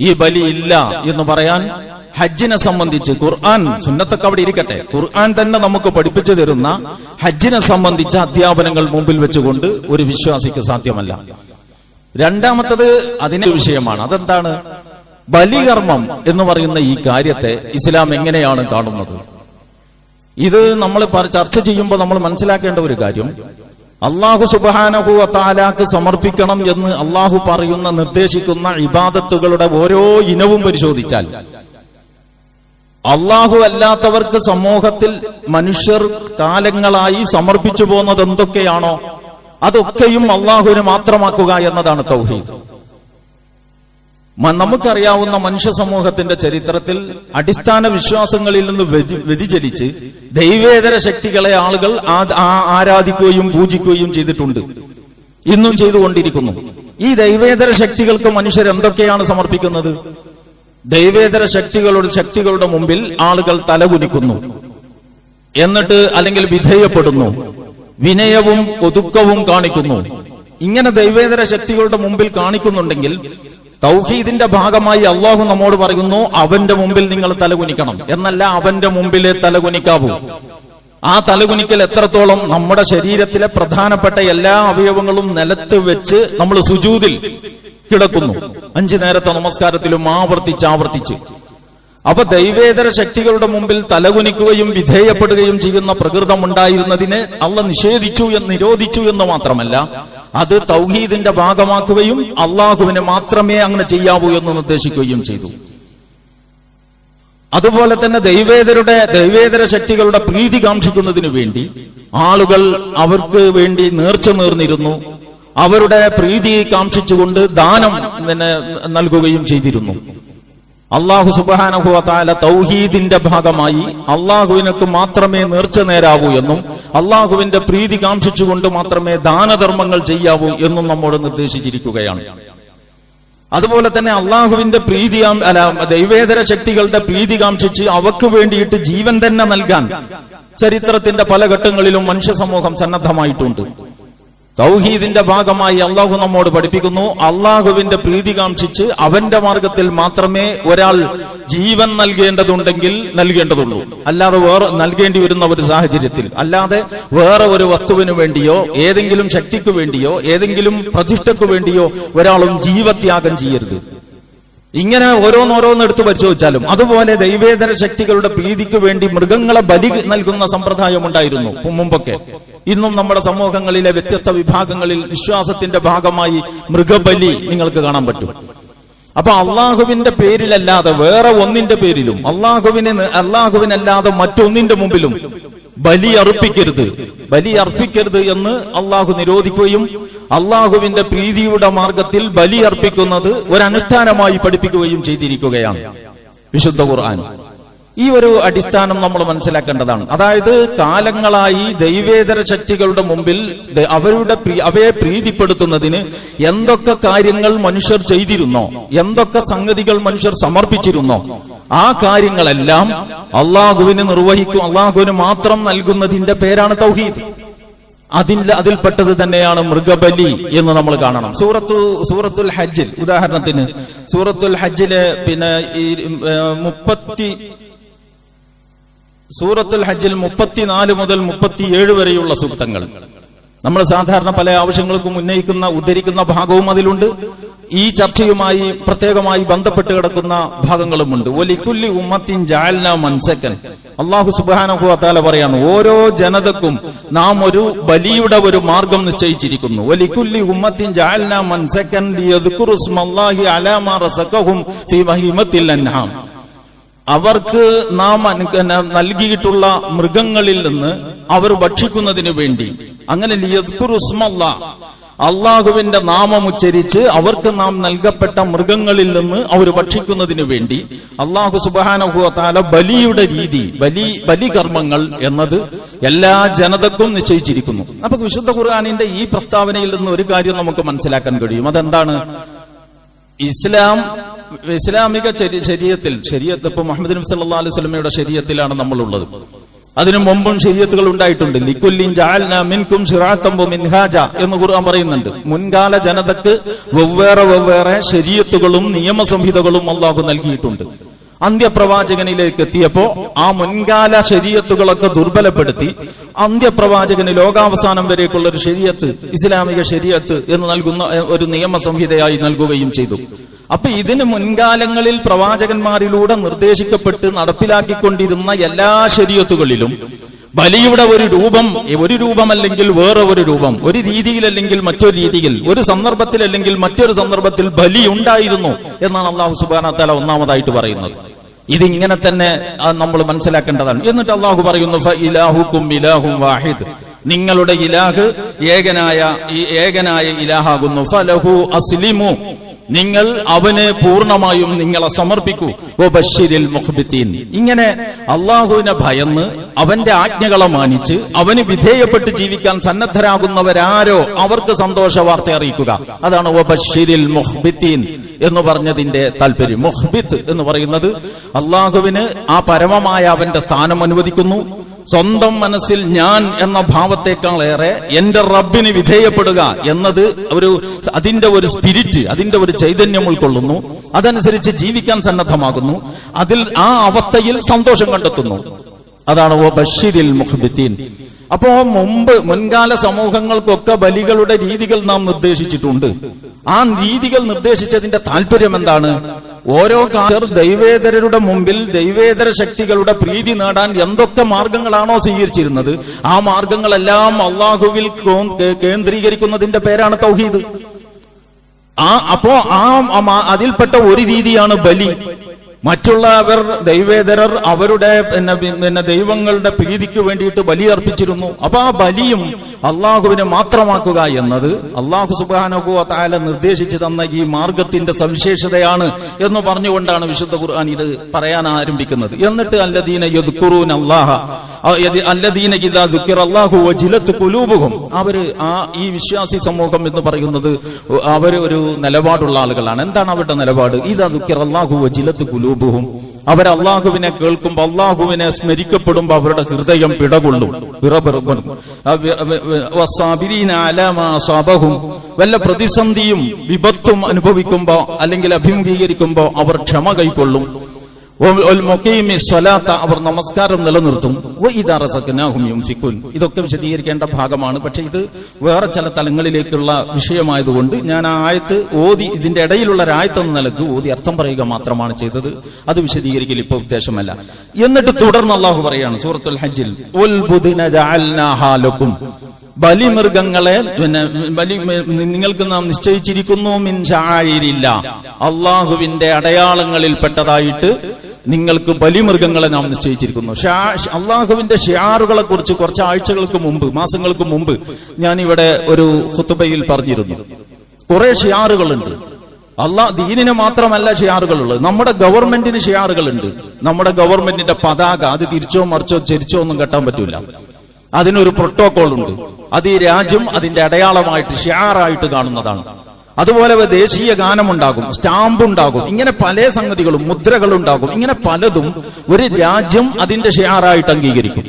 ഈ ബലി ഇല്ല എന്ന് പറയാൻ ഹജ്ജിനെ സംബന്ധിച്ച് ഖുർആൻ സുന്നത്തൊക്കെ അവിടെ ഇരിക്കട്ടെ. ഖുർആൻ തന്നെ നമുക്ക് പഠിപ്പിച്ചു തരുന്ന ഹജ്ജിനെ സംബന്ധിച്ച അധ്യാപനങ്ങൾ മുമ്പിൽ വെച്ചുകൊണ്ട് ഒരു വിശ്വാസിക്ക് സാധ്യമല്ല. രണ്ടാമത്തത് അതിന്റെ വിഷയമാണ്. അതെന്താണ്? ബലികർമ്മം എന്ന് പറയുന്ന ഈ കാര്യത്തെ ഇസ്ലാം എങ്ങനെയാണ് കാണുന്നത്? ഇത് നമ്മൾ ചർച്ച ചെയ്യുമ്പോൾ നമ്മൾ മനസ്സിലാക്കേണ്ട ഒരു കാര്യം. അള്ളാഹു സുബാനഹുവ താലാക്ക് സമർപ്പിക്കണം എന്ന് അള്ളാഹു പറയുന്ന നിർദ്ദേശിക്കുന്ന ഇബാദത്തുകളുടെ ഓരോ ഇനവും പരിശോധിച്ചാൽ അള്ളാഹു അല്ലാത്തവർക്ക് സമൂഹത്തിൽ മനുഷ്യർ കാലങ്ങളായി സമർപ്പിച്ചു പോകുന്നത് എന്തൊക്കെയാണോ അതൊക്കെയും അള്ളാഹുവിന് മാത്രമാക്കുക എന്നതാണ് തൗഹീദ്. നമുക്കറിയാവുന്ന മനുഷ്യ സമൂഹത്തിന്റെ ചരിത്രത്തിൽ അടിസ്ഥാന വിശ്വാസങ്ങളിൽ നിന്ന് വ്യതി- വ്യതിചലിച്ച് ദൈവേതര ശക്തികളെ ആളുകൾ ആരാധിക്കുകയും പൂജിക്കുകയും ചെയ്തിട്ടുണ്ട്. ഇന്നും ചെയ്തുകൊണ്ടിരിക്കുന്നു. ഈ ദൈവേതര ശക്തികൾക്ക് മനുഷ്യർ എന്തൊക്കെയാണ് സമർപ്പിക്കുന്നത്? ദൈവേതര ശക്തികളുടെ ശക്തികളുടെ മുമ്പിൽ ആളുകൾ തലകുനിക്കുന്നു. എന്നിട്ട് അല്ലെങ്കിൽ വിധേയപ്പെടുന്നു. വിനയവും ഒതുക്കവും കാണിക്കുന്നു. ഇങ്ങനെ ദൈവേതര ശക്തികളുടെ മുമ്പിൽ കാണിക്കുന്നുണ്ടെങ്കിൽ തൗഹീദിന്റെ ഭാഗമായി അള്ളാഹു നമ്മോട് പറയുന്നു അവന്റെ മുമ്പിൽ നിങ്ങൾ തലകുനിക്കണം. എന്നല്ല അവന്റെ മുമ്പിലെ തലകുനിക്കാവൂ. ആ തലകുനിക്കൽ എത്രത്തോളം നമ്മുടെ ശരീരത്തിലെ പ്രധാനപ്പെട്ട എല്ലാ അവയവങ്ങളും നിലത്ത് വെച്ച് നമ്മൾ സുജൂതിൽ കിടക്കുന്നു. അഞ്ചു നേരത്തെ നമസ്കാരത്തിലും ആവർത്തിച്ച് ആവർത്തിച്ച്. അപ്പൊ ദൈവേതര ശക്തികളുടെ മുമ്പിൽ തലകുനിക്കുകയും വിധേയപ്പെടുകയും ചെയ്യുന്ന പ്രകൃതം ഉണ്ടായിരുന്നതിന് അള്ള നിഷേധിച്ചു എന്ന് നിരോധിച്ചു എന്ന് മാത്രമല്ല അത് തൗഹീദിന്റെ ഭാഗമാക്കുകയും അള്ളാഹുവിനെ മാത്രമേ അങ്ങനെ ചെയ്യാവൂ എന്ന് നിർദ്ദേശിക്കുകയും ചെയ്തു. അതുപോലെ തന്നെ ദൈവേതരുടെ ദൈവേതര ശക്തികളുടെ പ്രീതി കാക്ഷിക്കുന്നതിനു വേണ്ടി ആളുകൾ അവർക്ക് വേണ്ടി നേർച്ച നേർന്നിരുന്നു. അവരുടെ പ്രീതി കാക്ഷിച്ചുകൊണ്ട് ദാനം നൽകുകയും ചെയ്തിരുന്നു. അള്ളാഹു സുബാനഹുല തൗഹീദിന്റെ ഭാഗമായി അള്ളാഹുവിനക്ക് മാത്രമേ നേർച്ച നേരാവൂ എന്നും അള്ളാഹുവിന്റെ പ്രീതി കാംക്ഷിച്ചുകൊണ്ട് മാത്രമേ ദാനധർമ്മങ്ങൾ ചെയ്യാവൂ എന്നും നമ്മോട് നിർദ്ദേശിച്ചിരിക്കുകയാണ്. അതുപോലെ തന്നെ അള്ളാഹുവിന്റെ പ്രീതി അല്ല ദൈവേതര ശക്തികളുടെ പ്രീതി കാംക്ഷിച്ച് അവക്ക് വേണ്ടിയിട്ട് ജീവൻ തന്നെ നൽകാൻ ചരിത്രത്തിന്റെ പല ഘട്ടങ്ങളിലും മനുഷ്യ സമൂഹം സന്നദ്ധമായിട്ടുണ്ട്. തൗഹീദിന്റെ ഭാഗമായി അള്ളാഹു നമ്മോട് പഠിപ്പിക്കുന്നു. അള്ളാഹുവിന്റെ പ്രീതി കാംക്ഷിച്ച് അവന്റെ മാർഗത്തിൽ മാത്രമേ ഒരാൾ ജീവൻ നൽകേണ്ടതുണ്ടെങ്കിൽ നൽകേണ്ടതുള്ളൂ. അല്ലാതെ വേറെ നൽകേണ്ടി വരുന്ന ഒരു സാഹചര്യത്തിൽ അല്ലാതെ വേറെ ഒരു വസ്തുവിനു വേണ്ടിയോ ഏതെങ്കിലും ശക്തിക്ക് വേണ്ടിയോ ഏതെങ്കിലും പ്രതിഷ്ഠയ്ക്ക് വേണ്ടിയോ ഒരാളും ജീവത്യാഗം ചെയ്യരുത്. ഇങ്ങനെ ഓരോന്നോരോന്ന് എടുത്തു പരിശോധിച്ചാലും അതുപോലെ ദൈവേതര ശക്തികളുടെ പ്രീതിക്ക് വേണ്ടി മൃഗങ്ങളെ ബലി നൽകുന്ന സമ്പ്രദായം ഉണ്ടായിരുന്നു മുമ്പൊക്കെ. ഇന്നും നമ്മുടെ സമൂഹങ്ങളിലെ വ്യത്യസ്ത വിഭാഗങ്ങളിൽ വിശ്വാസത്തിന്റെ ഭാഗമായി മൃഗബലി നിങ്ങൾക്ക് കാണാൻ പറ്റും. അപ്പൊ അള്ളാഹുവിന്റെ പേരിലല്ലാതെ വേറെ ഒന്നിന്റെ പേരിലും അള്ളാഹുവിന് അള്ളാഹുവിനല്ലാതെ മറ്റൊന്നിന്റെ മുമ്പിലും ബലി അർപ്പിക്കരുത്. ബലി അർപ്പിക്കരുത് എന്ന് അള്ളാഹു നിരോധിക്കുകയും അള്ളാഹുവിന്റെ പ്രീതിയുടെ മാർഗത്തിൽ ബലി അർപ്പിക്കുന്നത് ഒരനുഷ്ഠാനമായി പഠിപ്പിക്കുകയും ചെയ്തിരിക്കുകയാണ് വിശുദ്ധ ഖുർആൻ. ഈ ഒരു അടിസ്ഥാനം നമ്മൾ മനസ്സിലാക്കേണ്ടതാണ്. അതായത് കാലങ്ങളായി ദൈവേതര ശക്തികളുടെ മുമ്പിൽ അവരുടെ അവയെ പ്രീതിപ്പെടുത്തുന്നതിന് എന്തൊക്കെ കാര്യങ്ങൾ മനുഷ്യർ ചെയ്തിരുന്നോ എന്തൊക്കെ സംഗതികൾ മനുഷ്യർ സമർപ്പിച്ചിരുന്നോ ആ കാര്യങ്ങളെല്ലാം അള്ളാഹുവിന് നിർവഹിക്കും അള്ളാഹുവിന് മാത്രം നൽകുന്നതിന്റെ പേരാണ് തൗഹീദ്. അതിൽ അതിൽപ്പെട്ടത് തന്നെയാണ് മൃഗബലി എന്ന് നമ്മൾ കാണണം. സൂറത്തു സൂറത്തുൽ ഹജ്ജിൽ ഉദാഹരണത്തിന് സൂറത്തുൽ ഹജ്ജിലെ പിന്നെ ഈ മുപ്പത്തി സൂറത്തുൽ ഹജ്ജിൽ മുപ്പത്തിനാല് മുതൽ മുപ്പത്തിയേഴ് വരെയുള്ള സൂക്തങ്ങൾ. നമ്മൾ സാധാരണ പല ആവശ്യങ്ങൾക്കും ഉന്നയിക്കുന്ന ഉദ്ധരിക്കുന്ന ഭാഗവും അതിലുണ്ട്. ഈ ചർച്ചയുമായി പ്രത്യേകമായി ബന്ധപ്പെട്ട് കിടക്കുന്ന ഭാഗങ്ങളുമുണ്ട്. ഒലിക്കുല്ലി ഉമ്മത്തിൻ ജാൽന മൻസക്കൻ. അള്ളാഹു സുബാനഹു താല പറയാണ് ഓരോ ജനതക്കും നാം ഒരു ബലിയുടെ ഒരു മാർഗം നിശ്ചയിച്ചിരിക്കുന്നു. ഒലിക്കുല്ലി ഉമ്മത്തിൻ ജാൽന മൻസക്കൻ അവർക്ക് നാം നൽകിയിട്ടുള്ള മൃഗങ്ങളിൽ നിന്ന് അവർ ഭക്ഷിക്കുന്നതിന് വേണ്ടി. അങ്ങനെ അള്ളാഹുവിന്റെ നാമം ഉച്ചരിച്ച് അവർക്ക് നാം നൽകപ്പെട്ട മൃഗങ്ങളിൽ നിന്ന് അവർ ഭക്ഷിക്കുന്നതിന് വേണ്ടി. അള്ളാഹു സുബാനഹുഅത്താല ബലിയുടെ രീതി ബലി ബലി കർമ്മങ്ങൾ എന്നത് എല്ലാ ജനതക്കും നിശ്ചയിച്ചിരിക്കുന്നു. അപ്പൊ വിശുദ്ധ ഖുർആാനിന്റെ ഈ പ്രസ്താവനയിൽ നിന്ന് ഒരു കാര്യം നമുക്ക് മനസ്സിലാക്കാൻ കഴിയും. അതെന്താണ്? ഇസ്ലാം ഇസ്ലാമിക ശരീരത്തിൽ ശരീരത്ത് ഇപ്പൊ മുഹമ്മദ് നബി സല്ലാ അലൈഹി സ്വലമയുടെ ശരീരത്തിലാണ് നമ്മളുള്ളത്. അതിനു മുമ്പും ശരീരത്തുകൾ ഉണ്ടായിട്ടുണ്ട്. ലിക്കുല്ലിൻ മിൻകും എന്ന് ഖുർആൻ പറയുന്നുണ്ട്. മുൻകാല ജനതക്ക് വെവ്വേറെ വെവ്വേറെ ശരീരത്തുകളും നിയമസംഹിതകളും അള്ളാഹു നൽകിയിട്ടുണ്ട്. അന്ത്യപ്രവാചകനിലേക്ക് എത്തിയപ്പോ ആ മുൻകാല ശരീരത്തുകളൊക്കെ ദുർബലപ്പെടുത്തി അന്ത്യപ്രവാചകന് ലോകാവസാനം വരേക്കുള്ള ഒരു ശരീരത്ത് ഇസ്ലാമിക ശരീരത്ത് എന്ന് നൽകുന്ന ഒരു നിയമസംഹിതയായി നൽകുകയും ചെയ്തു. അപ്പൊ ഇതിന് മുൻകാലങ്ങളിൽ പ്രവാചകന്മാരിലൂടെ നിർദ്ദേശിക്കപ്പെട്ട് നടപ്പിലാക്കിക്കൊണ്ടിരുന്ന എല്ലാ ശരീരത്തുകളിലും ബലിയുടെ ഒരു രൂപം ഒരു രൂപമല്ലെങ്കിൽ വേറെ ഒരു രൂപം ഒരു രീതിയിലല്ലെങ്കിൽ മറ്റൊരു രീതിയിൽ ഒരു സന്ദർഭത്തിൽ അല്ലെങ്കിൽ മറ്റൊരു സന്ദർഭത്തിൽ ബലി ഉണ്ടായിരുന്നു എന്നാണ് അള്ളാഹു സുബാന തല ഒന്നാമതായിട്ട് പറയുന്നത്. ഇതിങ്ങനെ തന്നെ നമ്മൾ മനസ്സിലാക്കേണ്ടതാണ്. എന്നിട്ട് അള്ളാഹു പറയുന്നു "ഫ ഇലാഹും വാഹിദ്. നിങ്ങളുടെ ഇലാഹ് ഏകനായ ഈ ഏകനായ ഇലാഹാകുന്നു. ഫലഹു അസ്ലിമു. നിങ്ങൾ അവന് പൂർണമായും നിങ്ങളെ സമർപ്പിക്കൂ. ഇങ്ങനെ അള്ളാഹുവിനെ ഭയന്ന് അവന്റെ ആജ്ഞകളെ മാനിച്ച് അവന് വിധേയപ്പെട്ട് ജീവിക്കാൻ സന്നദ്ധരാകുന്നവരാരോ അവർക്ക് സന്തോഷ വാർത്ത അറിയിക്കുക. അതാണ് എന്ന് പറഞ്ഞതിന്റെ താല്പര്യം. എന്ന് പറയുന്നത് അള്ളാഹുവിന് ആ പരമമായ അവന്റെ സ്ഥാനം അനുവദിക്കുന്നു. സ്വന്തം മനസ്സിൽ ഞാൻ എന്ന ഭാവത്തെക്കാൾ ഏറെ എന്റെ റബ്ബിന് വിധേയപ്പെടുക എന്നത് ഒരു അതിന്റെ ഒരു സ്പിരിറ്റ് അതിന്റെ ഒരു ചൈതന്യം ഉൾക്കൊള്ളുന്നു. അതനുസരിച്ച് ജീവിക്കാൻ സന്നദ്ധമാകുന്നു. അതിൽ ആ അവസ്ഥയിൽ സന്തോഷം കണ്ടെത്തുന്നു. അതാണ് ഓ ബഷീരിൽ മുഹബിദ്ദീൻ അപ്പോ മുമ്പ് മുൻകാല സമൂഹങ്ങൾക്കൊക്കെ ബലികളുടെ രീതികൾ നാം നിർദ്ദേശിച്ചിട്ടുണ്ട്. ആ രീതികൾ നിർദ്ദേശിച്ചതിന്റെ താല്പര്യം എന്താണ്? ഓരോ കാർ ദൈവേതരരുടെ മുമ്പിൽ ദൈവേതര ശക്തികളുടെ പ്രീതി നേടാൻ എന്തൊക്കെ മാർഗങ്ങളാണോ സ്വീകരിച്ചിരുന്നത്? ആ മാർഗങ്ങളെല്ലാം അള്ളാഹുവിൽ കേന്ദ്രീകരിക്കുന്നതിന്റെ പേരാണ് തൗഹീദ്. ആ അപ്പോ ആ അതിൽപ്പെട്ട ഒരു രീതിയാണ് ബലി. മറ്റുള്ളവർ ദൈവേതരർ അവരുടെ പിന്നെ പിന്നെ ദൈവങ്ങളുടെ പ്രീതിക്ക് വേണ്ടിയിട്ട് ബലി അർപ്പിച്ചിരുന്നു. അപ്പൊ ആ ബലിയും അള്ളാഹുവിനെ മാത്രമാക്കുക എന്നത് അള്ളാഹു സുബാനുഭവ താല നിർദ്ദേശിച്ചു തന്ന ഈ മാർഗത്തിന്റെ സവിശേഷതയാണ് എന്ന് പറഞ്ഞുകൊണ്ടാണ് വിശുദ്ധ ഖുർആൻ ഇത് പറയാൻ ആരംഭിക്കുന്നത്. എന്നിട്ട് അല്ലദീന യദ്കുറൂൻ അല്ലാഹ. അല്ലദീന ഇദാ അവർ ആ ഈ വിശ്വാസി സമൂഹം എന്ന് പറയുന്നത് അവർ ഒരു നിലപാടുള്ള ആളുകളാണ്. എന്താണ് അവരുടെ നിലപാട്? ഇതാ ദുക്കിറ അല്ലാഹു വജിലത്ത് കുലൂബുഹും അവർ അള്ളാഹുവിനെ കേൾക്കുമ്പോൾ അള്ളാഹുവിനെ സ്മരിക്കപ്പെടുമ്പോൾ അവരുടെ ഹൃദയം പിടകൊള്ളും. വല്ല പ്രതിസന്ധിയും വിപത്തും അനുഭവിക്കുമ്പോ അല്ലെങ്കിൽ അഭിമുഖീകരിക്കുമ്പോ അവർ ക്ഷമ കൈക്കൊള്ളും. അവർ നമസ്കാരം നിലനിർത്തും. ഇതൊക്കെ വിശദീകരിക്കേണ്ട ഭാഗമാണ്. പക്ഷെ ഇത് വേറെ ചില തലങ്ങളിലേക്കുള്ള വിഷയമായതുകൊണ്ട് ഞാൻ ആ ആയത്ത് ഓതി ഇതിന്റെ ഇടയിലുള്ള രായത്ത് എന്ന നിലയ്ക്ക് ഓതി അർത്ഥം പറയുക മാത്രമാണ് ചെയ്തത്. അത് വിശദീകരിക്കൽ ഇപ്പോൾ ഉദ്ദേശമല്ല. എന്നിട്ട് തുടർന്ന് അള്ളാഹു പറയാണ് സൂറത്തുൽ ഹജ്ജിൽ. ബലിമൃഗങ്ങളെ പിന്നെ ബലി നിങ്ങൾക്ക് നാം നിശ്ചയിച്ചിരിക്കുന്നു മിൻ ഷായിരില്ല അള്ളാഹുവിന്റെ അടയാളങ്ങളിൽപ്പെട്ടതായിട്ട് നിങ്ങൾക്ക് ബലിമൃഗങ്ങളെ നാം നിശ്ചയിച്ചിരിക്കുന്നു. അള്ളാഹുവിന്റെ ഷിയാറുകളെ കുറിച്ച് കുറച്ച് ആഴ്ചകൾക്ക് മുമ്പ് മാസങ്ങൾക്ക് മുമ്പ് ഞാൻ ഇവിടെ ഒരു ഹുത്തുബയിൽ പറഞ്ഞിരുന്നു. കുറെ ഷിയാറുകളുണ്ട്. അള്ളാഹ് ദീനിന് മാത്രമല്ല ഷിയാറുകളുള്ളത്. നമ്മുടെ ഗവൺമെന്റിന് ഷിയാറുകളുണ്ട്. നമ്മുടെ ഗവൺമെന്റിന്റെ പതാക അത് തിരിച്ചോ മറിച്ചോ ചരിച്ചോ ഒന്നും കെട്ടാൻ പറ്റൂല. അതിനൊരു പ്രോട്ടോകോൾ ഉണ്ട്. അത് ഈ രാജ്യം അതിന്റെ അടയാളമായിട്ട് ഷിയാറായിട്ട് കാണുന്നതാണ്. അതുപോലെ ദേശീയ ഗാനമുണ്ടാകും സ്റ്റാമ്പ് ഉണ്ടാകും ഇങ്ങനെ പല സംഗതികളും മുദ്രകൾ ഉണ്ടാകും ഇങ്ങനെ പലതും ഒരു രാജ്യം അതിന്റെ ഷിയാറായിട്ട് അംഗീകരിക്കും.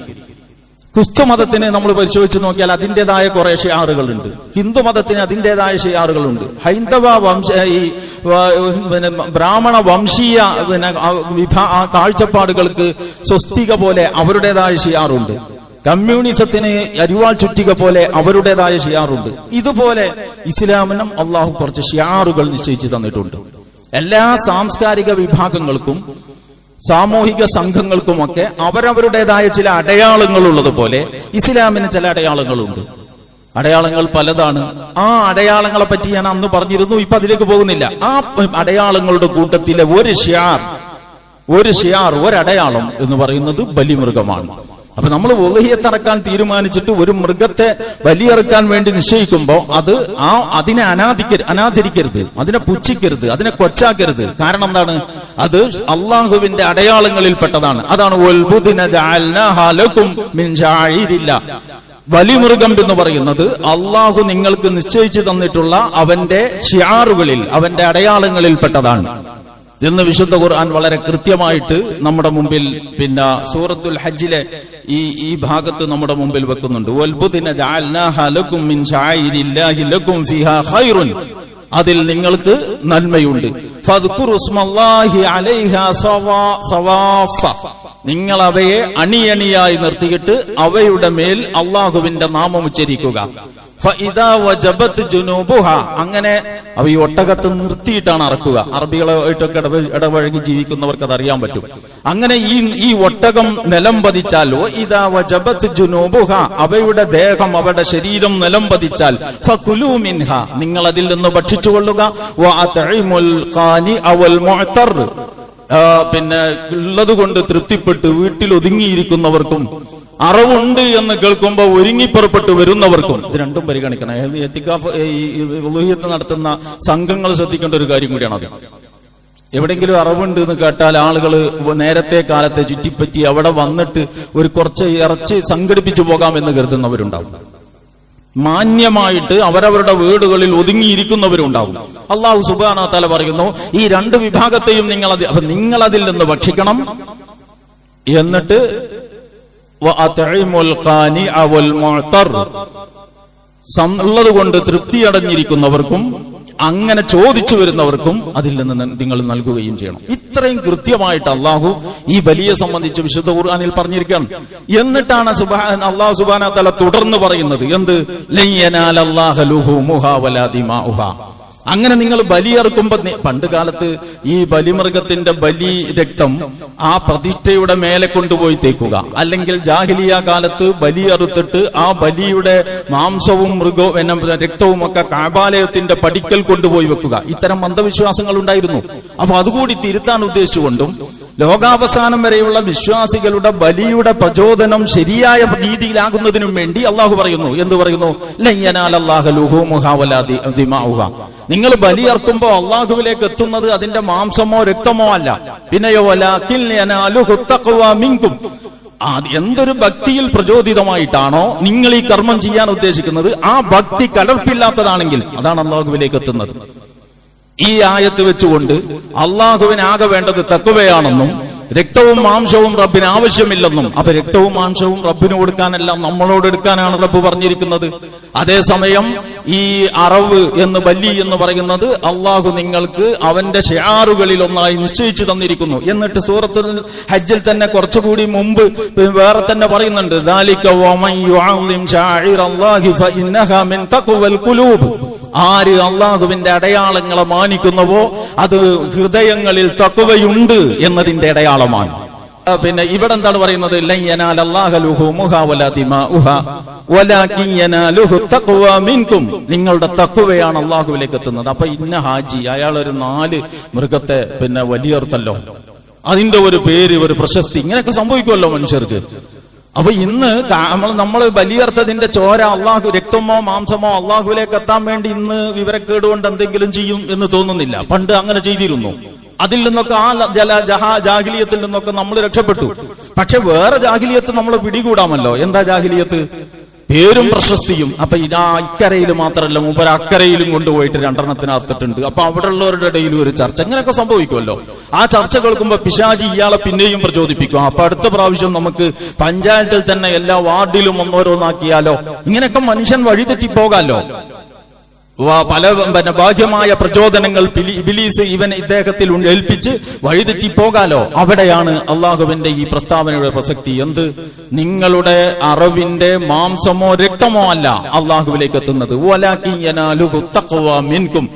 ക്രിസ്തു മതത്തിന് നമ്മൾ പരിശോധിച്ച് നോക്കിയാൽ അതിന്റെതായ കുറെ ഷിയാറുകളുണ്ട്. ഹിന്ദു മതത്തിന് അതിന്റെതായ ഷിയാറുകളുണ്ട്. ഹൈന്ദവ വംശ ഈ പിന്നെ ബ്രാഹ്മണ വംശീയ പിന്നെ കാഴ്ചപ്പാടുകൾക്ക് സ്വസ്തിക പോലെ അവരുടേതായ ഷിയാറുണ്ട്. കമ്മ്യൂണിസത്തിന് അരിവാൾ ചുറ്റിക പോലെ അവരുടേതായ ഷിയാറുണ്ട്. ഇതുപോലെ ഇസ്ലാമിനും അള്ളാഹു കുറച്ച് ഷിയാറുകൾ നിശ്ചയിച്ചു തന്നിട്ടുണ്ട്. എല്ലാ സാംസ്കാരിക വിഭാഗങ്ങൾക്കും സാമൂഹിക സംഘങ്ങൾക്കുമൊക്കെ അവരവരുടേതായ ചില അടയാളങ്ങൾ ഉള്ളതുപോലെ ഇസ്ലാമിന് ചില അടയാളങ്ങളുണ്ട്. അടയാളങ്ങൾ പലതാണ്. ആ അടയാളങ്ങളെ പറ്റി ഞാൻ അന്ന് പറഞ്ഞിരുന്നു ഇപ്പൊ അതിലേക്ക് പോകുന്നില്ല. ആ അടയാളങ്ങളുടെ കൂട്ടത്തിലെ ഒരു ഷിയാർ ഒരു ഷിയാർ ഒരടയാളം എന്ന് പറയുന്നത് ബലിമൃഗമാണ്. അപ്പൊ നമ്മൾ ഒലഹിയത്തിറക്കാൻ തീരുമാനിച്ചിട്ട് ഒരു മൃഗത്തെ വലിയിറക്കാൻ വേണ്ടി നിശ്ചയിക്കുമ്പോൾ അത് ആ അതിനെ അനാദിക്ക അനാദരിക്കരുത് അതിനെ പുച്ഛിക്കരുത്. അതിനെ കൊച്ചാക്കരുത്. കാരണം എന്താണ്? അത് അള്ളാഹുവിന്റെ അടയാളങ്ങളിൽ പെട്ടതാണ് അതാണ് വലി മൃഗം മിൻ ശാഇരില്ലാ." ബലിമൃഗം എന്ന് പറയുന്നത് അള്ളാഹു നിങ്ങൾക്ക് നിശ്ചയിച്ചു തന്നിട്ടുള്ള അവന്റെ ഷിയാറുകളിൽ അവന്റെ അടയാളങ്ങളിൽപ്പെട്ടതാണ്. എന്ന് വിശുദ്ധ ഖുർആൻ വളരെ കൃത്യമായിട്ട് നമ്മുടെ മുമ്പിൽ പിന്നെ സൂറത്തുൽ ഹജ്ജിലെ ഈ ഈ ഭാഗത്ത് നമ്മുടെ മുമ്പിൽ വെക്കുന്നുണ്ട്. അതിൽ നിങ്ങൾക്ക് നന്മയുണ്ട്. നിങ്ങൾ അവയെ അണിയണിയായി നിർത്തിയിട്ട് അവയുടെ മേൽ അള്ളാഹുവിന്റെ നാമം ഉച്ചരിക്കുക. അങ്ങനെ അവ ഈ ഒട്ടകത്ത് നിർത്തിയിട്ടാണ് അറക്കുക. അറബികളായിട്ടൊക്കെ ഇടപ ഇടപഴകി ജീവിക്കുന്നവർക്ക് അത് അറിയാൻ പറ്റും. അങ്ങനെ ഈ ഈ ഒട്ടകം നിലം പതിച്ചാൽ ഇതാ വജബത് ജുനൂബുഹ അവയുടെ ദേഹം അവരുടെ ശരീരം നിലം പതിച്ചാൽ മിൻഹ. നിങ്ങൾ അതിൽ നിന്ന് ഭക്ഷിച്ചുകൊള്ളുക. പിന്നെ ഉള്ളത് കൊണ്ട് തൃപ്തിപ്പെട്ട് വീട്ടിൽ ഒതുങ്ങിയിരിക്കുന്നവർക്കും അറവുണ്ട് എന്ന് കേൾക്കുമ്പോൾ ഒരുങ്ങിപ്പുറപ്പെട്ട് വരുന്നവർക്കും. ഇത് രണ്ടും പരിഗണിക്കണം. എത്തിക്കാഫ് നടത്തുന്ന സംഘങ്ങൾ ശ്രദ്ധിക്കേണ്ട ഒരു കാര്യം കൂടിയാണ് അത്. എവിടെങ്കിലും അറിവുണ്ട് എന്ന് കേട്ടാൽ ആളുകൾ നേരത്തെ കാലത്തെ ചുറ്റിപ്പറ്റി അവിടെ വന്നിട്ട് ഒരു കുറച്ച് ഇറച്ചി സംഘടിപ്പിച്ചു പോകാമെന്ന് കരുതുന്നവരുണ്ടാവും. മാന്യമായിട്ട് അവരവരുടെ വീടുകളിൽ ഒതുങ്ങിയിരിക്കുന്നവരുണ്ടാവും. അള്ളാഹു സുബാന തല പറയുന്നു ഈ രണ്ട് വിഭാഗത്തെയും നിങ്ങൾ നിങ്ങൾ അതിൽ നിന്ന് ഭക്ഷിക്കണം. എന്നിട്ട് വഅത്ഇമുൽ കൊണ്ട് തൃപ്തിയടഞ്ഞിരിക്കുന്നവർക്കും അങ്ങനെ ചോദിച്ചു വരുന്നവർക്കും അതിൽ നിന്ന് നിങ്ങൾ നൽകുകയും ചെയ്യണം. ഇത്രയും കൃത്യമായിട്ട് അള്ളാഹു ഈ ബലിയെ സംബന്ധിച്ച് വിശുദ്ധ ഖുർആാനിൽ പറഞ്ഞിരിക്കുകയാണ്. എന്നിട്ടാണ് സുബാ അള്ളാഹു സുബാന തല തുടർന്ന് പറയുന്നത്. എന്ത്? ലയ്യനാൽ വലാ ദിമാഉഹാ. അങ്ങനെ നിങ്ങൾ ബലിയറുക്കുമ്പോ പണ്ട് കാലത്ത് ഈ ബലിമൃഗത്തിന്റെ ബലി രക്തം ആ പ്രതിഷ്ഠയുടെ മേലെ കൊണ്ടുപോയി തേക്കുക. അല്ലെങ്കിൽ ജാഹിലിയ കാലത്ത് ബലി ബലിയറുത്തിട്ട് ആ ബലിയുടെ മാംസവും മൃഗവും രക്തവും ഒക്കെ കാബാലയത്തിന്റെ പടിക്കൽ കൊണ്ടുപോയി വെക്കുക. ഇത്തരം അന്ധവിശ്വാസങ്ങൾ ഉണ്ടായിരുന്നു. അപ്പൊ അതുകൂടി തിരുത്താൻ ഉദ്ദേശിച്ചുകൊണ്ടും ലോകാവസാനം വരെയുള്ള വിശ്വാസികളുടെ ബലിയുടെ പ്രചോദനം ശരിയായ രീതിയിലാകുന്നതിനും വേണ്ടി അള്ളാഹു പറയുന്നു. എന്ത് പറയുന്നു. നിങ്ങൾ ബലിയർക്കുമ്പോ അള്ളാഹുവിലേക്ക് എത്തുന്നത് അതിന്റെ മാംസമോ രക്തമോ അല്ല. പിന്നെയോ അത് എന്തൊരു ഭക്തിയിൽ പ്രചോദിതമായിട്ടാണോ നിങ്ങൾ ഈ കർമ്മം ചെയ്യാൻ ഉദ്ദേശിക്കുന്നത്? ആ ഭക്തി കലർപ്പില്ലാത്തതാണെങ്കിൽ അതാണ് അള്ളാഹുവിലേക്ക് എത്തുന്നത്. ഈ ആയത്ത് വെച്ചുകൊണ്ട് അള്ളാഹുവിന് ആകെ വേണ്ടത് തക്കുവയാണെന്നും രക്തവും മാംസവും റബ്ബിന് ആവശ്യമില്ലെന്നും അപ്പൊ രക്തവും മാംസവും റബ്ബിന് കൊടുക്കാനല്ല നമ്മളോട് എടുക്കാനാണ് റബ്ബ് പറഞ്ഞിരിക്കുന്നത്. അതേസമയം ഈ അറവ് എന്ന് ബല്ലി എന്ന് പറയുന്നത് അള്ളാഹു നിങ്ങൾക്ക് അവന്റെ ഷിയാറുകളിൽ ഒന്നായി നിശ്ചയിച്ചു തന്നിരിക്കുന്നു. എന്നിട്ട് സൂറത്തിൽ ഹജ്ജിൽ തന്നെ കുറച്ചുകൂടി മുമ്പ് വേറെ തന്നെ പറയുന്നുണ്ട്. ആര് അള്ളാഹുവിന്റെ അടയാളങ്ങളെ മാനിക്കുന്നുവോ അത് ഹൃദയങ്ങളിൽ തക്കുവയുണ്ട് എന്നതിന്റെ അടയാളമാണ്. പിന്നെ ഇവിടെ എന്താണ് പറയുന്നത് നിങ്ങളുടെ തക്കുവയാണ് അള്ളാഹുവിലേക്ക് എത്തുന്നത്. അപ്പൊ ഇന്ന ഹാജി അയാൾ ഒരു നാല് മൃഗത്തെ പിന്നെ വലിയർത്തല്ലോ. അതിന്റെ ഒരു പേര് ഒരു പ്രശസ്തി ഇങ്ങനെയൊക്കെ സംഭവിക്കുമല്ലോ മനുഷ്യർക്ക്. അപ്പൊ ഇന്ന് നമ്മൾ നമ്മൾ വലിയർത്തതിന്റെ ചോര അള്ളാഹു രക്തമോ മാംസമോ അള്ളാഹുവിലേക്ക് എത്താൻ വേണ്ടി ഇന്ന് വിവരക്കേട് കൊണ്ട് എന്തെങ്കിലും ചെയ്യും എന്ന് തോന്നുന്നില്ല. പണ്ട് അങ്ങനെ ചെയ്തിരുന്നു. അതിൽ നിന്നൊക്കെ ആ ജാഹിലിയത്തിൽ നിന്നൊക്കെ നമ്മൾ രക്ഷപ്പെട്ടു. പക്ഷെ വേറെ ജാഹിലിയത്ത് നമ്മൾ പിടികൂടാമല്ലോ. എന്താ ജാഹിലിയത്ത്? പേരും പ്രശസ്തിയും. അപ്പൊ ഇതാ ഇക്കരയിൽ മാത്രമല്ല മൂപ്പര അക്കരയിലും കൊണ്ടുപോയിട്ട് രണ്ടെണ്ണത്തിന് അർത്തിട്ടുണ്ട് അപ്പൊ അവിടെ ഉള്ളവരുടെ ഇടയിലും ഒരു ചർച്ച. അങ്ങനെയൊക്കെ സംഭവിക്കുമല്ലോ. ആ ചർച്ച കേൾക്കുമ്പോ പിശാജി ഇയാളെ പിന്നെയും പ്രചോദിപ്പിക്കും. അപ്പൊ അടുത്ത പ്രാവശ്യം നമുക്ക് പഞ്ചായത്തിൽ തന്നെ എല്ലാ വാർഡിലും ഒന്നോരോന്നാക്കിയാലോ ഇങ്ങനെയൊക്കെ മനുഷ്യൻ വഴിതെറ്റിപ്പോകാലോ? വ- പല പിന്നെ ബാഹ്യമായ പ്രചോദനങ്ങൾ ബിലീസ് ഇവൻ ഇദ്ദേഹത്തിൽ ഏൽപ്പിച്ച് വഴിതെറ്റി പോകാലോ അവിടെയാണ് അള്ളാഹുവിന്റെ ഈ പ്രസ്താവനയുടെ പ്രസക്തി. എന്ത്? നിങ്ങളുടെ അറിവിന്റെ മാംസമോ രക്തമോ അല്ല അള്ളാഹുവിലേക്ക് എത്തുന്നത്. മിൻകും.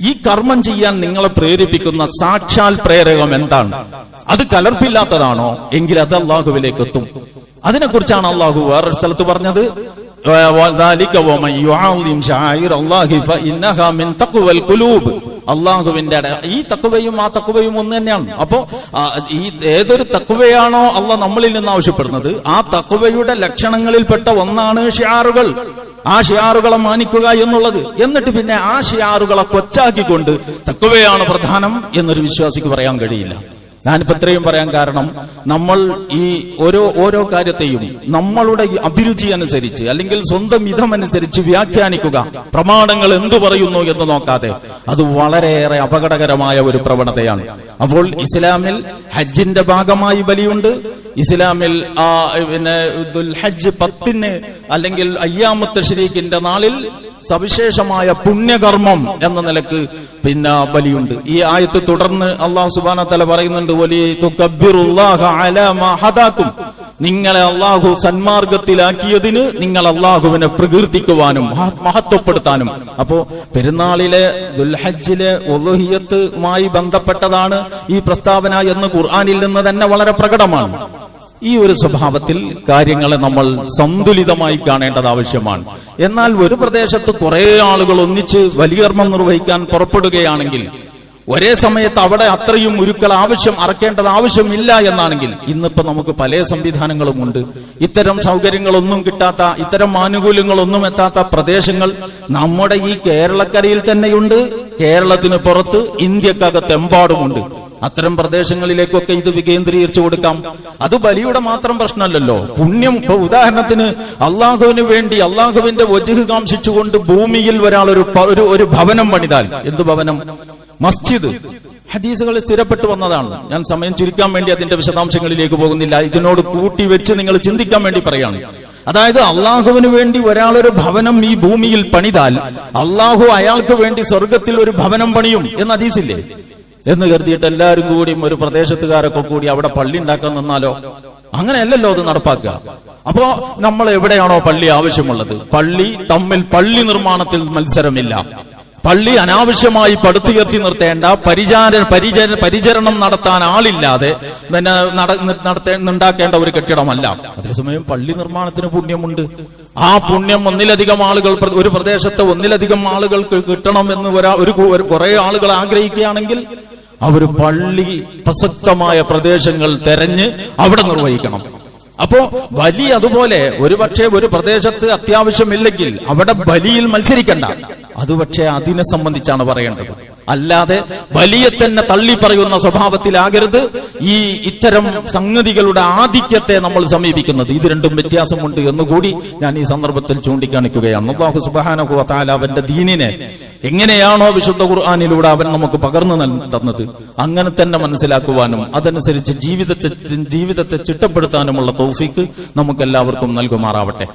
ഈ കർമ്മം ചെയ്യാൻ നിങ്ങളെ പ്രേരിപ്പിക്കുന്ന സാക്ഷാൽ പ്രേരകം എന്താണ്? അത് കലർപ്പില്ലാത്തതാണോ? എങ്കിൽ അത് അള്ളാഹുവിലേക്ക് എത്തും. അതിനെക്കുറിച്ചാണ് അള്ളാഹു വേറൊരു സ്ഥലത്ത് പറഞ്ഞത്. അള്ളാഹുവിന്റെ ഈ തക്കുവയും ആ തക്കുവയും ഒന്ന് തന്നെയാണ്. അപ്പോ ഈ ഏതൊരു തക്കുവയാണോ അള്ളാഹ് നമ്മളിൽ നിന്ന് ആവശ്യപ്പെടുന്നത് ആ തക്കുവയുടെ ലക്ഷണങ്ങളിൽപ്പെട്ട ഒന്നാണ് ഷിയാറുകൾ. ആ ഷിയാറുകളെ മാനിക്കുക എന്നുള്ളത്. എന്നിട്ട് പിന്നെ ആ ഷിയാറുകളെ കൊച്ചാക്കിക്കൊണ്ട് തക്കുവയാണ് പ്രധാനം എന്നൊരു വിശ്വാസിക്ക് പറയാൻ കഴിയില്ല. ഞാനിപ്പോ ഇത്രയും പറയാൻ കാരണം നമ്മൾ ഈ ഓരോ ഓരോ കാര്യത്തെയും നമ്മളുടെ അഭിരുചി അനുസരിച്ച് അല്ലെങ്കിൽ സ്വന്തം ഇതമനുസരിച്ച് വ്യാഖ്യാനിക്കുക. പ്രമാണങ്ങൾ എന്തു പറയുന്നു എന്ന് നോക്കാതെ അത് വളരെയേറെ അപകടകരമായ ഒരു പ്രവണതയാണ്. അപ്പോൾ ഇസ്ലാമിൽ ഹജ്ജിന്റെ ഭാഗമായി ബലിയുണ്ട്. ഇസ്ലാമിൽ ആ പിന്നെ ഹജ്ജ് പത്തിന് അല്ലെങ്കിൽ അയ്യാമത്ത് ഷരീഖിന്റെ നാളിൽ സവിശേഷമായ പുണ്യകർമ്മം എന്ന നിലയ്ക്ക് പിന്നെ ബലിയുണ്ട്. ഈ ആയത്ത് തുടർന്ന് അള്ളാഹു സുബാന തല പറയുന്നുണ്ട് വലിയ തുകബ്ബിറുല്ലാഹ അലാ മാ ഹദാക്കും. നിങ്ങളെ അള്ളാഹു സന്മാർഗത്തിലാക്കിയതിന് നിങ്ങൾ അള്ളാഹുവിനെ പ്രകീർത്തിക്കുവാനും മഹത്വപ്പെടുത്താനും. അപ്പോ പെരുന്നാളിലെ ദുൽഹജ്ജിലെ ഒലുഹിയത്തുമായി ബന്ധപ്പെട്ടതാണ് ഈ പ്രസ്താവന എന്ന് ഖുർആാനിൽ നിന്ന് തന്നെ വളരെ പ്രകടമാണ്. ഈ ഒരു സ്വഭാവത്തിൽ കാര്യങ്ങളെ നമ്മൾ സന്തുലിതമായി കാണേണ്ടത് ആവശ്യമാണ്. എന്നാൽ ഒരു പ്രദേശത്ത് കുറെ ആളുകൾ ഒന്നിച്ച് വലിയർമ്മം നിർവഹിക്കാൻ പുറപ്പെടുകയാണെങ്കിൽ ഒരേ സമയത്ത് അവിടെ അത്രയും ഉരുക്കൾ ആവശ്യം അറക്കേണ്ടത് ആവശ്യമില്ല എന്നാണെങ്കിൽ ഇന്നിപ്പോ നമുക്ക് പല സംവിധാനങ്ങളും ഉണ്ട്. ഇത്തരം സൗകര്യങ്ങളൊന്നും കിട്ടാത്ത ഇത്തരം ആനുകൂല്യങ്ങളൊന്നും എത്താത്ത പ്രദേശങ്ങൾ നമ്മുടെ ഈ കേരളക്കരയിൽ തന്നെയുണ്ട്. കേരളത്തിന് പുറത്ത് ഇന്ത്യക്കകത്ത് എമ്പാടുമുണ്ട്. അത്തരം പ്രദേശങ്ങളിലേക്കൊക്കെ ഇത് വികേന്ദ്രീകരിച്ചു കൊടുക്കാം. അത് ബലിയുടെ മാത്രം പ്രശ്നമല്ലല്ലോ. പുണ്യം ഇപ്പൊ ഉദാഹരണത്തിന് അള്ളാഹുവിന് വേണ്ടി അള്ളാഹുവിന്റെ വജുഹ് കാംക്ഷിച്ചുകൊണ്ട് ഭൂമിയിൽ ഒരാൾ ഒരു ഒരു ഭവനം പണിതാൽ. എന്ത് ഭവനം? മസ്ജിദ്. ഹദീസുകൾ സ്ഥിരപ്പെട്ടു വന്നതാണ്. ഞാൻ സമയം ചുരുക്കാൻ വേണ്ടി അതിന്റെ വിശദാംശങ്ങളിലേക്ക് പോകുന്നില്ല. ഇതിനോട് കൂട്ടി വെച്ച് നിങ്ങൾ ചിന്തിക്കാൻ വേണ്ടി പറയാണ്. അതായത് അള്ളാഹുവിന് വേണ്ടി ഒരാളൊരു ഭവനം ഈ ഭൂമിയിൽ പണിതാൽ അള്ളാഹു അയാൾക്ക് വേണ്ടി സ്വർഗത്തിൽ ഒരു ഭവനം പണിയും എന്ന് ഹദീസില്ലേ? എന്ന് കരുതിയിട്ട് എല്ലാവരും കൂടിയും ഒരു പ്രദേശത്തുകാരൊക്കെ കൂടി അവിടെ പള്ളി ഉണ്ടാക്കാൻ നിന്നാലോ? അങ്ങനെയല്ലല്ലോ അത് നടപ്പാക്കുക. അപ്പോ നമ്മൾ എവിടെയാണോ പള്ളി ആവശ്യമുള്ളത്? പള്ളി തമ്മിൽ പള്ളി നിർമ്മാണത്തിൽ മത്സരമില്ല. പള്ളി അനാവശ്യമായി പടുത്തുയർത്തി നിർത്തേണ്ട പരിചാര പരിചര പരിചരണം നടത്താൻ ആളില്ലാതെ പിന്നെ നട- നടത്തേ ഉണ്ടാക്കേണ്ട ഒരു കെട്ടിടമല്ല. അതേസമയം പള്ളി നിർമ്മാണത്തിന് പുണ്യമുണ്ട്. ആ പുണ്യം ഒന്നിലധികം ആളുകൾ ഒരു പ്രദേശത്തെ ഒന്നിലധികം ആളുകൾക്ക് കിട്ടണം എന്ന് ഒരാ ഒരു കുറെ ആളുകൾ ആഗ്രഹിക്കുകയാണെങ്കിൽ അവർ പള്ളി പ്രസക്തമായ പ്രദേശങ്ങൾ തെരഞ്ഞ് അവിടെ നിർവഹിക്കണം. അപ്പോ ബലി അതുപോലെ ഒരു പക്ഷേ ഒരു പ്രദേശത്ത് അത്യാവശ്യമില്ലെങ്കിൽ അവിടെ ബലിയിൽ മത്സരിക്കണ്ട. അത് പക്ഷേ അതിനെ സംബന്ധിച്ചാണ് പറയേണ്ടത്. അല്ലാതെ വലിയ തന്നെ തള്ളി പറയുന്ന സ്വഭാവത്തിലാകരുത്. ഈ ഇത്തരം സംഗതികളുടെ ആധിക്യത്തെ നമ്മൾ സമീപിക്കുന്നത്. ഇത് രണ്ടും വ്യത്യാസമുണ്ട് എന്നുകൂടി ഞാൻ ഈ സന്ദർഭത്തിൽ ചൂണ്ടിക്കാണിക്കുകയാണ്. അള്ളാഹു സുബ്ഹാനഹു വ അവന്റെ ദീനിനെ എങ്ങനെയാണോ വിശുദ്ധ ഖുർആാനിലൂടെ അവൻ നമുക്ക് പകർന്നു തന്നത്. അങ്ങനെ തന്നെ മനസ്സിലാക്കുവാനും അതനുസരിച്ച് ജീവിതത്തെ ജീവിതത്തെ ചിട്ടപ്പെടുത്താനുമുള്ള തൗഫീക്ക് നമുക്കെല്ലാവർക്കും നൽകുമാറാവട്ടെ.